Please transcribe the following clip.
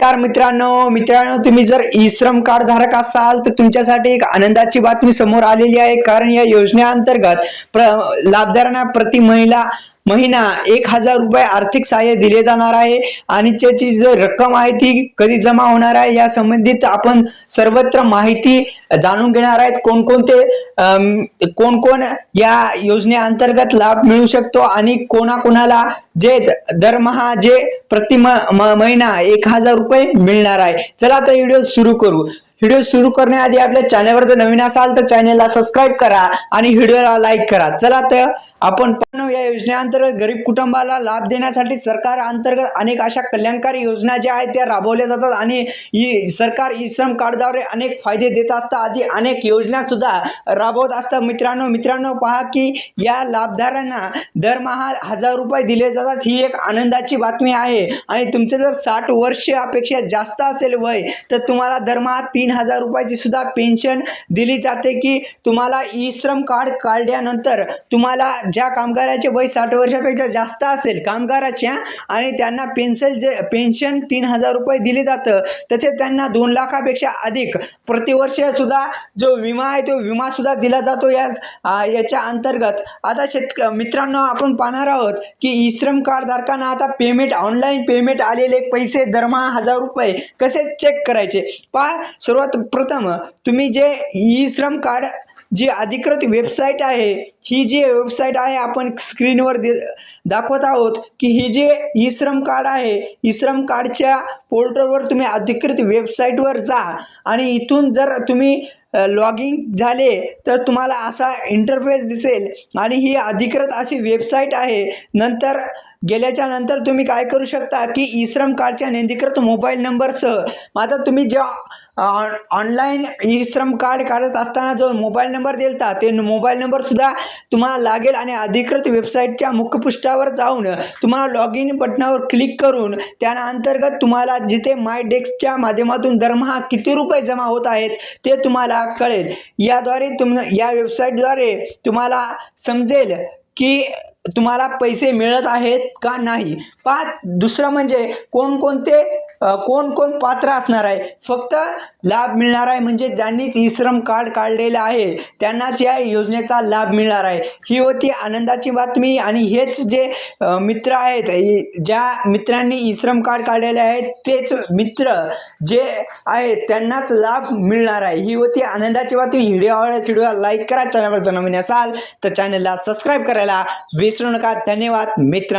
नमस्कार मित्रांनो मित्रांनो तुम्ही जर ई श्रम कार्ड धारक असाल तर तुमच्यासाठी एक आनंदाची बातमी समोर आलेली आहे. कारण या योजनेअंतर्गत प्र लाभदारांना प्रति महिला महिना एक हजार रुपये आर्थिक सहाय्य दिले जाणार आहे. आणि त्याची जी रक्कम आहे ती कधी जमा होणार आहे या संबंधित आपण सर्वत्र माहिती जाणून घेणार आहेत. कोणकोणते कोणकोण कोण कोण या योजनेअंतर्गत लाभ मिळू शकतो आणि कोणाकोणाला जे दरमहा जे प्रति म- महिना एक हजार रुपये मिळणार आहे. चला तर व्हिडिओ सुरू करू. व्हिडिओ सुरू करण्याआधी आपल्या चॅनलवर जर नवीन असाल तर चॅनलला सबस्क्राईब करा आणि व्हिडिओला लाईक करा. चला तर आपण पण या योजनेअंतर्गत गरीब कुटुंबाला लाभ देण्यासाठी सरकार अंतर्गत अनेक अशा कल्याणकारी योजना ज्या आहेत त्या राबवल्या जातात आणि ही सरकार ई श्रम कार्डद्वारे अनेक फायदे देत असतात. आधी अनेक योजनासुद्धा राबवत असतात. मित्रांनो मित्रांनो पहा की या लाभधाऱ्यांना दरमहा हजार रुपये दिले जातात ही एक आनंदाची बातमी आहे. आणि तुमचं जर साठ वर्षापेक्षा जास्त असेल वय तर तुम्हाला दरमहा तीन हजार रुपयाची सुद्धा पेन्शन दिली जाते की तुम्हाला ई श्रम कार्ड काढल्यानंतर तुम्हाला ज्या कामगाराचे वय साठ वर्षापेक्षा जास्त असेल कामगाराच्या आणि त्यांना पेन्शन जे पेन्शन तीन हजार रुपये दिले जातं तसेच त्यांना दोन लाखापेक्षा अधिक प्रतिवर्ष सुद्धा जो विमा आहे तो विमासुद्धा दिला जातो या याच्या अंतर्गत. आता शेतक मित्रांनो आपण पाहणार आहोत की ई श्रम कार्डधारकांना आता पेमेंट ऑनलाईन पेमेंट आलेले पैसे दरमहा हजार रुपये कसे चेक करायचे? पहा सर्वात प्रथम तुम्ही जे ई श्रम कार्ड जी अधिकृत वेबसाईट आहे ही जी वेबसाईट आहे आपण स्क्रीनवर दे दाखवत आहोत की ही जे ई श्रम कार्ड आहे ई श्रम कार्डच्या पोर्टलवर तुम्ही अधिकृत वेबसाईटवर जा. आणि इथून जर तुम्ही लॉग इन झाले तर तुम्हाला असा इंटरफेस दिसेल. आणि ही अधिकृत अशी वेबसाईट आहे. नंतर गेल्याच्यानंतर तुम्ही काय करू शकता? की ई श्रम कार्डच्या नोंदीकृत मोबाईल नंबरसह. आता तुम्ही on online e Shram card काढत असताना जो मोबाईल नंबर दिलता ते मोबाईल नंबरसुद्धा तुम्हाला लागेल आणि अधिकृत वेबसाईटच्या मुखपृष्ठावर जाऊन तुम्हाला लॉग इन बटनावर क्लिक करून त्या अंतर्गत तुम्हाला जिथे माय डेस्कच्या माध्यमातून दरमहा किती रुपये जमा होत आहेत ते तुम्हाला कळेल. याद्वारे तुम या वेबसाईटद्वारे तुम्हाला समजेल की तुम्हाला पैसे मिळत आहेत का नाही? पाच दुसरं म्हणजे कोणकोणते कोण कोण पात्र असणार आहे? फक्त लाभ मिळणार आहे म्हणजे ज्यांनीच ई श्रम कार्ड काढलेलं आहे त्यांनाच या योजनेचा लाभ मिळणार आहे. ही होती आनंदाची बातमी आणि हेच जे मित्र आहेत ज्या मित्रांनी ई श्रम कार्ड काढलेले आहेत तेच मित्र जे आहेत त्यांनाच लाभ मिळणार आहे. ही होती आनंदाची बातमी. व्हिडिओ आवडला व्हिडिओला लाईक करा चॅनलवर जर नवीन असाल तर चॅनलला सबस्क्राईब करायला विसरू नका. धन्यवाद मित्रांनो.